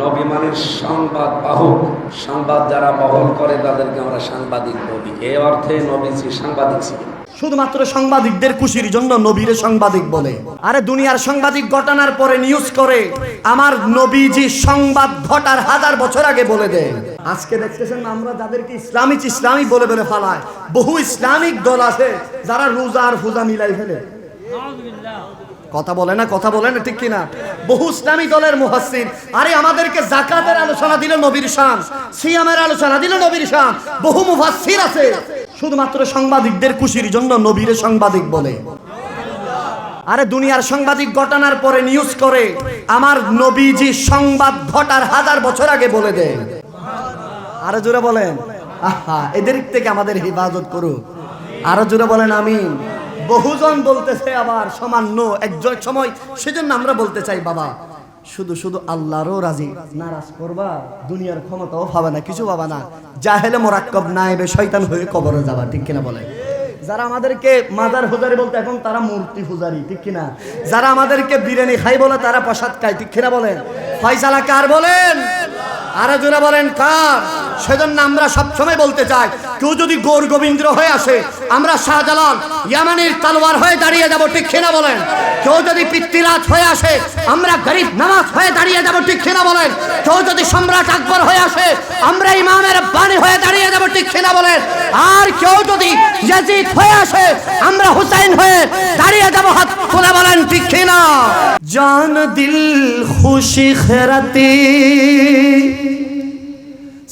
নবিমানের সংবাদ বাহক, সংবাদ যারা বহন করে তাদেরকে আমরা সাংবাদিক নবী এ অর্থে নবীজি সাংবাদিক ছিলেন। শুধুমাত্র সাংবাদিকদের খুশির জন্য নবীরে সাংবাদিক বলে। আরে দুনিয়ার সাংবাদিক ঘটনার পরে নিউজ করে, আমার নবীজি সংবাদ ঘটার হাজার বছর আগে বলে দেয়। আজকে দেখতেছেন আমরা যাদেরকে ইসলামিক ইসলামী বলে বলে ফালায়, বহু ইসলামিক দল আছে যারা রোজা আর ফুজা মিলাই ফেলে। কথা বলে না, কথা বলে না, ঠিক কিনা? বহু ইসলামী দলের মুহাসসির আরে আমাদেরকে জাকাতের আলোচনা দিল নবীর শান, সিয়ামের আলোচনা দিল নবীর শান। বহু মুফাসসির আছে। শুধুমাত্র সাংবাদিকদের খুশির জন্য নবীরে সাংবাদিক বলে। আরে দুনিয়ার সাংবাদিক ঘটনার পরে নিউজ করে, আমার নবীজি সংবাদ ঘটার হাজার বছর আগে বলে দেয়। আরও জোরে বলেন। আহা, এদের থেকে আমাদের হেফাজত করুক। আরও জোরে বলেন, আমিন। বহুজন বলতেছে আবার সামান্য একজন সময়, সেজন্য আমরা বলতে চাই, বাবা, শুধু শুধু আল্লাহরও রাজি। নারাজ করবা, দুনিয়ার ক্ষমতাও পাবে না, কিছু পাবা না। জাহেলে মোরাক্কব নাইবে শয়তান হয়ে কবরে যাবা, ঠিক কিনা বলে? যারা আমাদেরকে মাজার হুজারি বলতে, এখন তারা মূর্তি হুজারি, ঠিক কিনা? যারা আমাদেরকে বিরিয়ানি খাই বলে, তারা প্রসাদ খায়, ঠিক কিনা বলেন? ফয়সালা কার বলেন? আরও জোরে বলেন কার? সেজন্য আমরা সবসময় বলতে চাই, কেউ যদি গোর গোবিন্দ হয়ে আসে, আমরা শাহজালাল ইয়ামানির তালোয়ার হয়ে দাঁড়িয়ে যাব, ঠিক কিনা বলেন? কেউ যদি পিতৃরাজ হয়ে আসে, আমরা গরিব নামাজ হয়ে দাঁড়িয়ে যাব, ঠিক কিনা বলেন? কেউ যদি সম্রাট আকবর হয়ে আসে, আমরা ইমামের বাণী হয়ে দাঁড়িয়ে যাব, ঠিক কিনা বলেন? আর কেউ যদি ইয়াজিদ হয়ে আসে, আমরা হুসাইন হয়ে দাঁড়িয়ে যাব, হাত তুলে বলেন, ঠিক কিনা? জান দিল খুশি খেরাতে।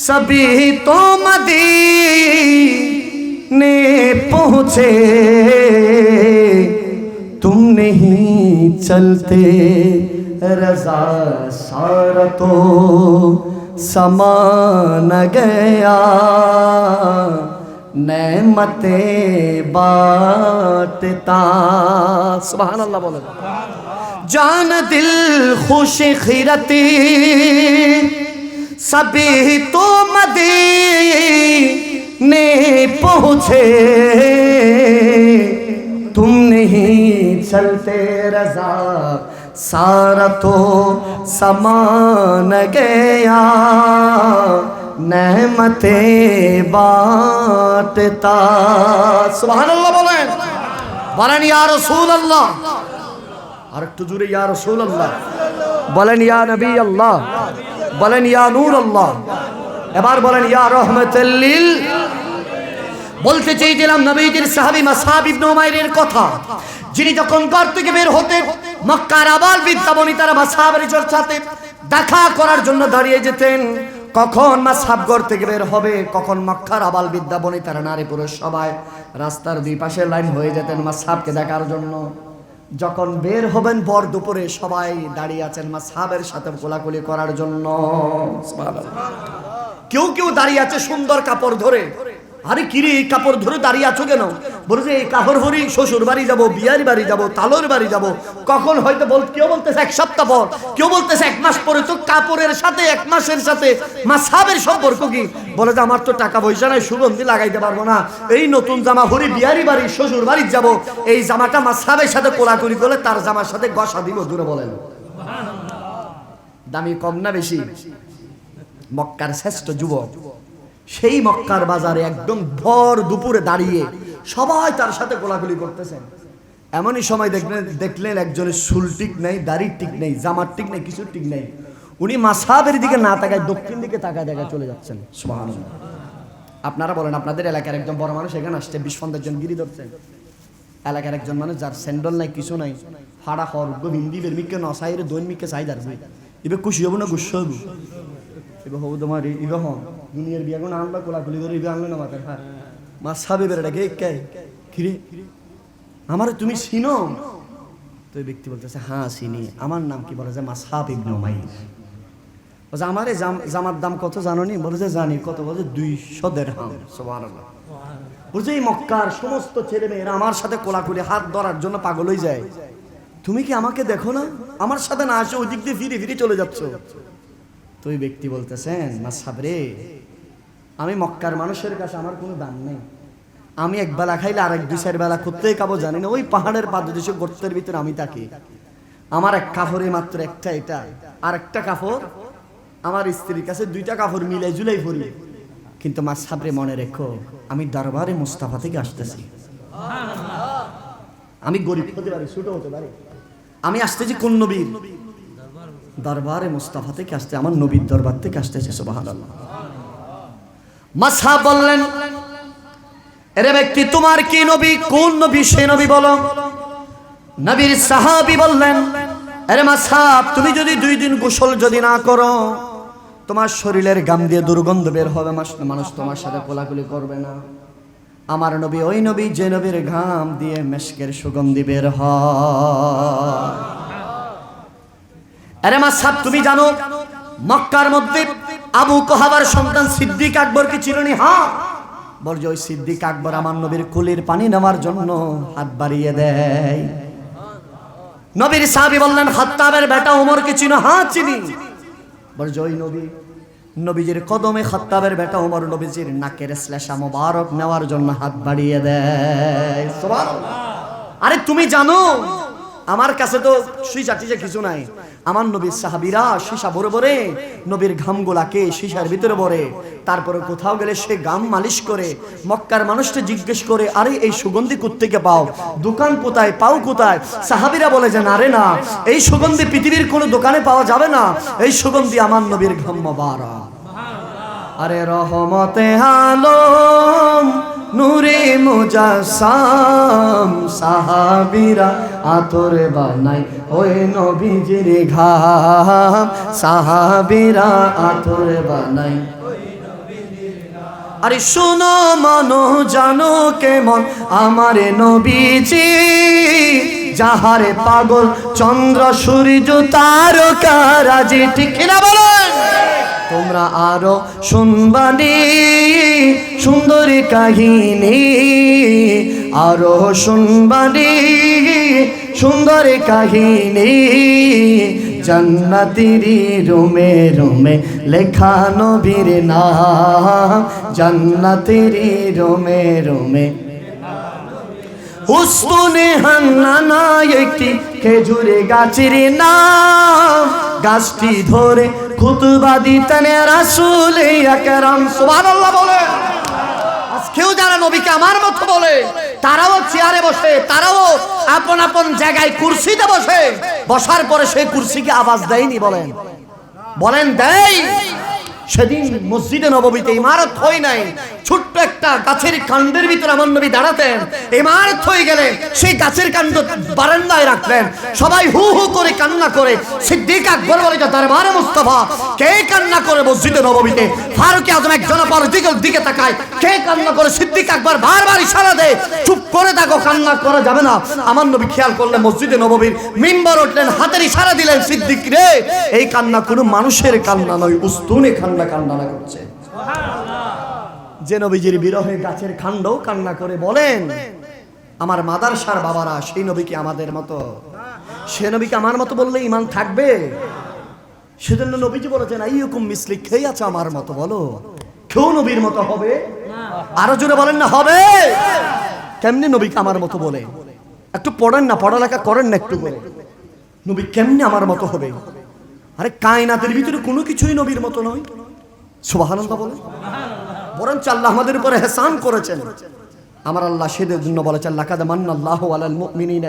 سبھی تو مدینے پہنچے تم نہیں چلتے رضا سارا تو سمان گیا نعمتیں باتتا سبحان اللہ بولے جان دل خوش خیرتی सभी तो मदीने पहुँचे तुम नहीं चलते रजा सारा तो समान गया नेमते बाटता सुभान अल्लाह बोलें বলেন ইয়া রসুল আল্লাহ আর একটু জুড়ে ইয়া রসুল আল্লাহ বলেন ইয়া নবী আল্লাহ বলেন, ইয়া নূর আল্লাহ এবার বলেন, ইয়া রহমতুল্লিল। বলতে চেয়েছিলাম নবীজির সাহাবী মাসাব ইবনে উমাইরের কথা। যিনি যখন ঘর থেকে বের হতে মক্কার আবাল বিদ্যাবনী তারা মাসাবের চর্চাতে দেখা করার জন্য দাঁড়িয়ে যেতেন, কখন মাসাব ঘর থেকে বের হবে, কখন মক্কার আবাল বিদ্যাবনী তারা নারী পুরুষ সবাই রাস্তার দুই পাশে লাইন হয়ে যেতেন মাসাবকে দেখার জন্য। যখন বের হবেন পর দুপুরে, সবাই দাঁড়িয়ে আছেন মা সাহাবের সাথে গোলাগুলি করার জন্য। কেউ কেউ দাঁড়িয়ে আছে সুন্দর কাপড় ধরে। আরে কিরে এই কাপড় ধরে দাঁড়িয়ে আছো কেন? বলে যে, এই কাপড় ভরি শ্বশুর বাড়ি যাব, বিয়ার বাড়ি যাব, তালোর বাড়ি যাব। কখন হয়তো বল, কেউ বলতেছে এক সপ্তাহ পর, কেউ বলতেছে এক মাস পরে, তো কাপড়ের সাথে, এক মাসের সাথে মা সাহেবের সম্পর্ক কি? বলে যে, আমার তো টাকা পয়সা নাই, সুগন্ধি লাগাইতে পারব না। এই নতুন জামা ভরি বিয়ারি বাড়ি, শ্বশুর বাড়ি যাব। এই জামাটা মাসাবের সাথে কোলাকুলি করলে তার জামার সাথে গসা দিব দূরে বলেন। দামি কম না বেশি? মক্কার শ্রেষ্ঠ যুবক। সেই মক্কার বাজারে একদম ভর দুপুরে দাঁড়িয়ে সবাই তার সাথে গোলাগুলি করতেছেন। এমনই সময় দেখলেন দেখলেন একজনের চুল ঠিক নেই, দাড়ির ঠিক নেই, জামার ঠিক নেই, কিছুর ঠিক নেই। উনি মাসাবের দিকে না তাকায় দক্ষিণ দিকে তাকায় তাকায় চলে যাচ্ছেন। আপনারা বলেন, আপনাদের এলাকার একজন বড় মানুষ এখানে আসছে বিশ পঞ্চাশ জন গিরি ধরছেন। এলাকার একজন মানুষ যার স্যান্ডল নাই, কিছু নাই। ফাড়া হর হিন্দি বের মিকে নসাইরে চাই দাঁড়বে এবার খুশি হব না গুস্ব হব? এবার হব তোমার ইবে হন। দুনিয়ার বিয়া কোনো আনবা কোলাকুলি করে ইবে আনলো না মাথার হ্যাঁ। মা সাবে বেড়াটা কে? কে কিরে আমার তুমি চিনো? তো ওই ব্যক্তি বলতেছে হ্যাঁ চিনি। আমার নাম কি? বলে যে, মা সাপ ইবনে উমাইর। বলছে, আমার এই জামার দাম কত জানো নি বলে যে, জানি। কত? বলে দুইশো দেড় হাম সুবহানাল্লাহ। বুঝছে এই মক্কার সমস্ত ছেলে মেয়েরা আমার সাথে কোলাকুলি, হাত ধরার জন্য পাগল হয়ে যায়। তুমি কি আমাকে দেখো না? আমার সাথে না আসে ওই দিক দিয়ে ফিরে ফিরে চলে যাচ্ছ? তো ওই ব্যক্তি বলতেছেন না সাবরে আমি মক্কার মানুষের কাছে আমার কোনো দাম নেই। আমি এক বেলা খাইলে আরেক দুই চার বেলা করতেই খাব জানি না, ওই পাহাড়ের পাদদেশে গর্তের ভিতরে আমি থাকি। আমার এক কাপড়ে মাত্র একটা এটা, আর একটা কাপড় আমার স্ত্রীর কাছে দুইটা কাপড় মিলে জুলাই ভরি কিন্তু মা সাবরে মনে রেখো, আমি দরবারে মুস্তাফা থেকে আসতেছি। আমি গরিব হতে পারি, ছোট হতে পারি। আমি আসতেছি কোন নবীর? দরবারে মুস্তাফা থেকে আসতে আমার নবীর দরবার থেকে আসতেছে সুবহানাল্লাহ। মাসা বললেন, এরে ব্যক্তি, তোমার কি নবী, কোন নবী সে নবী বলো? নবীর সাহাবী বললেন আরে মাসাব তুমি যদি দুই দিন গোসল যদি না করো, তোমার শরীরের গাম দিয়ে দুর্গন্ধ বের হবে মানুষ তোমার সাথে কোলাকুলি করবে না। আমার নবী, ওই নবী, যে নবীর ঘাম দিয়ে মেশকের সুগন্ধি বের হয়। আরে মাসাব তুমি জানো মক্কার মধ্যে আবু কহাবার সন্তান সিদ্দিক আকবর কি চিরনি হ্যাঁ। বলছে ওই সিদ্দিক আকবর আমার নবীর কুলির পানি নেওয়ার জন্য হাত বাড়িয়ে দেয়। নবীর সাহাবি বললেন, খাত্তাবের বেটা ওমরকে চিনো হ্যাঁ চিনি। বলছে ওই নবী, নবীজির কদমে খাত্তাবের বেটা ওমর নবীজির নাকের শ্লেষা মোবারক নেওয়ার জন্য হাত বাড়িয়ে দেয়। আরে তুমি জানো আমার কাছে তো সুইচা টিচা কিছু নাই। আমার নবীর সাহাবিরা সীসা ভরে ভরে নবীর ঘামগুলাকে সীসার ভিতরে ভরে। তারপরে কোথাও গেলে সে গাম মালিশ করে, মক্কার মানুষটা জিজ্ঞেস করে, আরে, এই সুগন্ধি কোত্থেকে পাও? দোকান কোথায়? পাও কোথায়? সাহাবিরা বলে যে, না রে, না। এই সুগন্ধি পৃথিবীর কোনো দোকানে পাওয়া যাবে না। এই সুগন্ধি আমার নবীর ঘাম মোবারক। আরে রহমতে আলম নূরে মুজাসাম সাহাবিরা আতর বানাই ওই নবীজির ঘাম। সাহাবিরা আতর বানাই আরে শোনো মনো, জানো কেমন আমার নবীজি? যাহারে পাগল চন্দ্র সূর্য তারকারাজি, ঠিক না বলেন তোমরা আরও শুনবানি সুন্দরী কাহিনী, আরও শুনবানি সুন্দরী কাহিনী। জান্নাতিরি রুমে রুমে লেখা নবীর নাম, জান্নাতিরি রুমে রুমে। উস্তুনে হান্নানা একটি খেজুরে গাছের নাম, গাছটি ধরে খুতবা দিতেন রাসুল আকরাম। সুবহানাল্লাহ বলে। আজকেও যারা নবীকে আমার মতো বলে, তারাও চেয়ারে বসে, তারাও আপন আপন জায়গায় কুর্সিতে বসে। বসার পরে সেই কুরসিকে আওয়াজ দেয়নি বলেন। বলেন, দেয়। সেদিন মসজিদে নববীতে ইমারত হয় নাই। ছোট্ট একটা গাছের কাণ্ডের ভিতরে আমার নবী দাঁড়াতেন। ইমারত হয়ে গেলে সেই গাছের কাণ্ড বারান্দায় রাখলেন। সবাই হু হু করে কান্না করে সিদ্দিক আকবর বলে দরবারে মুস্তফা। কে কান্না করে মসজিদে নববীতে ফারুক আজম একজন পর দিকে দিকে তাকায়। কে কান্না করে? সিদ্দিক আকবর বারবার ইশারা দেয়, চুপ করে থাকো, কান্না করা যাবে না। আমার নবী খেয়াল করলে মসজিদে নববীর মিম্বর উঠলেন, হাতের ইশারা দিলেন, সিদ্দিক রে, এই কান্না কোনো মানুষের কান্না নয়, উস্তুনে কান্না কান্না করছে। যে নবীজির বিরহে গাছের খান্ডও কান্না করে বলেন, আমার মাদারসার বাবারা, সেই নবীকে আমাদের মতো? সে নবীকে আমার মতো বললে ইমান থাকবে? সেজন্য নবীজি বলেছেন এই হুকুম মিসলি খেয়ে আছে আমার মতো বলো? কেউ নবীর মতো হবে? আরও জোরে বলেন না, হবে। কেমনি নবীকে আমার মতো বলে? একটু পড়েন না, পড়ালেখা করেন না একটু করে। নবী কেমনি আমার মতো হবে? আরে, কায়নাতের ভিতরে কোনো কিছুই নবীর মতো নয়। সুবহানাল্লাহ বলে বরঞ্চ আল্লাহ আমাদের উপরে হেসান করেছেন। আমার আল্লাহ সেদের জন্য আলাল মুমিনিনা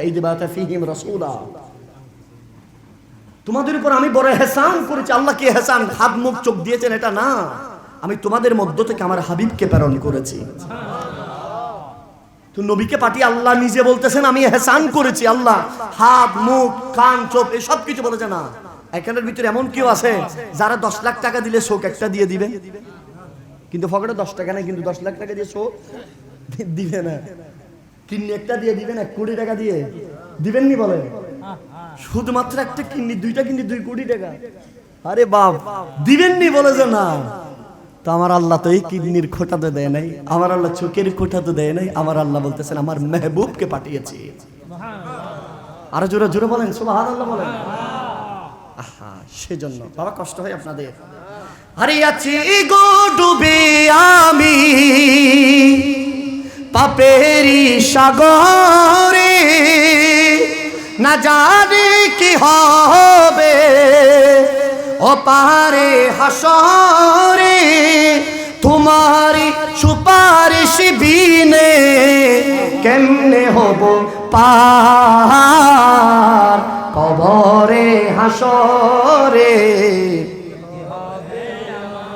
রাসূলা। তোমাদের উপর আমি বড় হেসান করেছি। আল্লাহ কি হেসান হাত, মুখ, চোখ দিয়েছেন? এটা না। আমি তোমাদের মধ্য থেকে আমার হাবিবকে প্রেরণ করেছি। তো নবীকে পাঠিয়ে আল্লাহ নিজে বলতেছেন, আমি হেসান করেছি, আল্লাহ। হাত, মুখ, কান, চোখ এসব কিছু বলেছে না। এখানের ভিতরে এমন কেউ আছে, যারা দশ লাখ টাকা দিলে শোক একটা দিয়ে দিবে। কিন্তু ফকেটে দশ টাকা নেই, কিন্তু দশ লাখ টাকা দিয়ে শোক দিবে না। কিডনি একটা দিয়ে দিবেন এক কোটি টাকা দিয়ে? দিবেন নি বলেন শুধুমাত্র একটা কিডনি, দুইটা কিডনি, দুই কোটি টাকা। আরে বাপ দিবেন নি বলে যে না। তো আমার আল্লাহ তো এই কিডনির খোটা তো দেয় নাই, আমার আল্লাহ চোখের খোটা তো দেয় নাই, আমার আল্লাহ বলতেছেন, আমার মেহবুবকে পাঠিয়েছি। আরও জোরে জোরে বলেন সুবাহ আল্লাহ বলেন। আহা, সেজন্য। বাবা, কষ্ট হয় আপনাদের। হারিয়াছি গো ডুবে আমি পাপেরি সাগরে। না জানি কি হবে অপারে হাসরে। তোমারি সুপারিশ বিনে কেমনে হব পার কবরে হাসরে?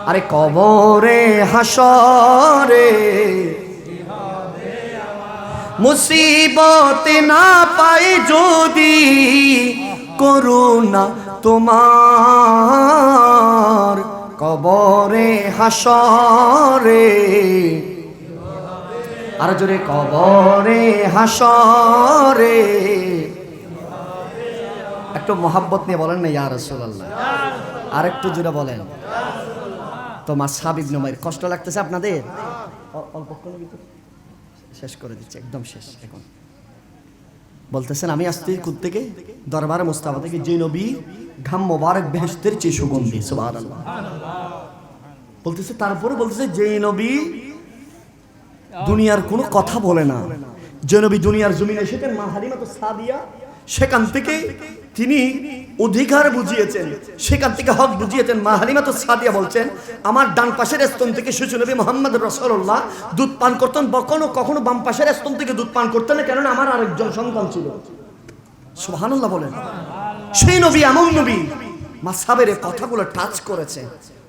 আরে কবরে হাসরে মুসিবতে না পাই যদি করুণা তোমার। কবরে হাসরে আর জোরে, কবরে হাসরে একটু মোহাব্বত নিয়ে বলেন না, ইয়া রাসূলুল্লাহ। আর একটু জোরে বলেন। তোমার সাবিব নমাইর কষ্ট লাগতেছে আপনাদের? অ- অল্পক্ষণ ভিতর। শেষ করে দিচ্ছে, একদম শেষ, এখন। বলতেছেন, আমি আসতে কুদ থেকে, দরবারে মোস্তাফা থেকে, যে নবী ঘাম মোবারক বেহেস্তের চেয়ে সুগন্ধি, সুবহানাল্লাহ। বলতেছে, তারপরে বলতেছে, যে নবী দুনিয়ার কোনো কথা বলে না। যে নবী দুনিয়ার জমিনে এসেছেন মা হালিমা তো সাদিয়া সেখান থেকে তিনি অধিকার বুঝিয়েছেন। সেখান থেকে হক বুঝিয়েছেন। মা হালিমা তো সাদিয়া বলছেন, আমার ডান পাশের স্তন থেকে শিশু নবী মোহাম্মদ রসল্লাহ দুধ পান করতেন। কখনো কখনো বাম পাশের স্তন থেকে দুধ পান করতেন কেননা আমার আরেকজন সন্তান ছিল। সুবহানাল্লাহ বলেন। সেই নবী এমন নবী মাসাবের কথাগুলো টাচ করেছে।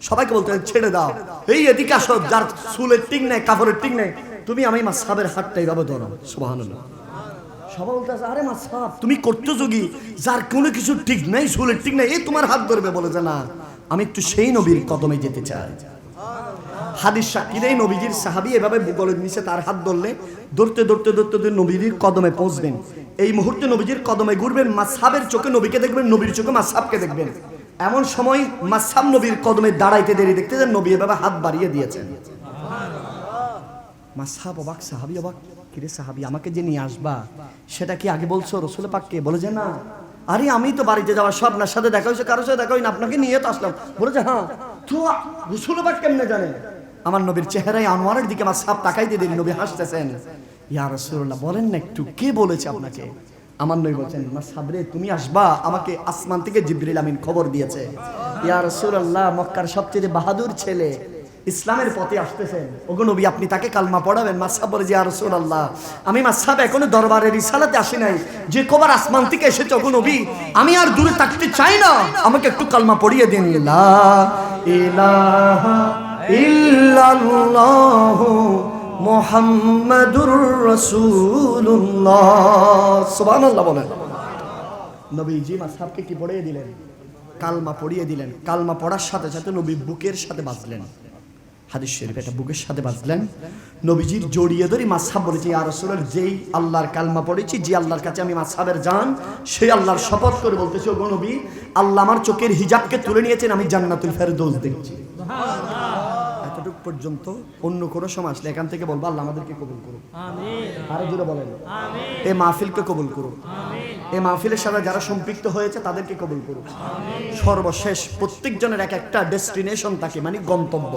সবাইকে বলতে ছেড়ে দাও। এই এদিকে আসো, যার চুলের টিক নেই, কাপড়ের টিক নেই। তুমি আমি মাসাবের হাতটা এইভাবে ধরো। সুবহানাল্লাহ। সবাই বলতে আছে, আরে মাসাব তুমি করতে যোগী। যার কোনো কিছু ঠিক নেই চুলের ঠিক নেই এই তোমার হাত ধরবে বলে যে না আমি একটু সেই নবীর কদমে যেতে চাই। হাদিস সাক্ষীরাই নবীজির সাহাবি এভাবে গলের নিচে তার হাত ধরলে ধরতে ধরতে ধরতে ধরতে নবীজির কদমে পৌঁছবেন। এই মুহূর্তে নবীজির কদমে ঘুরবেন মাসাবের চোখে নবীকে দেখবেন নবীর চোখে মাসাবকে দেখবেন। এমন সময় মাসাব নবীর কদমে দাঁড়াইতে দেরি দেখতে নবী এভাবে হাত বাড়িয়ে দিয়েছেন। মাসাব অবাক সাহাবি অবাক। কিরে সাহাবি, আমাকে যে নিয়ে আসবা, সেটা কি আগে বলছো? রসুল পাককে? বলে যে না। আরে আমি তো বাড়িতে যাওয়া সব আপনার সাথে দেখা হয়েছে, কারোর সাথে দেখা হয়নি, আপনাকে নিয়ে তো আসলাম। বলে যে হ্যাঁ। তো রসুল পাক কেমনে জানে? আমার নবীর চেহারায় আনোয়ারের দিকে আমার সাপ তাকাই দিয়ে দিন নবী হাসতেছেন। ইয়া রসুল্লাহ বলেন না একটু, কে বলেছে আপনাকে? আমার নবী বলছেন, মা সাবরে, তুমি আসবা, আমাকে আসমান থেকে জিবরিল আমিন খবর দিয়েছে। ইয়া রসুল্লাহ মক্কার সবচেয়ে বাহাদুর ছেলে। ইসলামের পথে আসতেছেন। ওগো নবী, আপনি তাকে কালমা পড়াবেন। মাসাব বলে যে আর আল্লাহ আমি মাসাব এখনও দরবারের রিসালাতে আসি নাই। যে কবার আসমান থেকে এসেছে, ওগো নবী, আমি আর দূরে থাকতে চাই না। আমাকে একটু কালমা পড়িয়ে দিন। মুহাম্মাদুর রাসূলুল্লাহ। সুবহানাল্লাহ বলেন। নবীজি মাসাবকে কি পড়িয়ে দিলেন? কালমা পড়িয়ে দিলেন। কালমা পড়ার সাথে সাথে নবী বুকের সাথে বাঁচলেন হাদিস শরীফ এটা বুকের সাথে বাঁচলেন। নবীজির জড়িয়ে ধরি মাসাব বলেছি আর রসুলের যেই আল্লাহর কালমা পড়েছি যে আল্লাহর কাছে আমি মাসাবের জান সেই আল্লাহর শপথ করে বলতেছি ওগো নবী আল্লাহ আমার চোখের হিজাবকে তুলে নিয়েছেন আমি জান্নাতুল ফেরদৌস দেখছি। এতটুকু পর্যন্ত অন্য কোনো সময় আসলে এখান থেকে বলব আল্লাহ আমাদেরকে কবুল করুন আরও জোরে বলেন এই মাহফিলকে কবুল করুন এই মাহফিলের সাথে যারা সম্পৃক্ত হয়েছে তাদেরকে কবুল করুন সর্বশেষ প্রত্যেকজনের এক একটা ডেস্টিনেশন থাকে মানে গন্তব্য।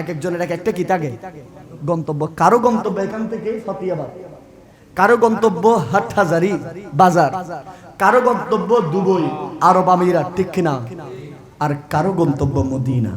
এক একজনের এক একটা কি থাকে গন্তব্য। কারও গন্তব্য এখান থেকে ফতিয়াবাদ কারও গন্তব্য হাটহাজারি বাজার। কারও গন্তব্য দুবই, আরব আমিরা ঠিক কিনা? আর কারও গন্তব্য মদিনা।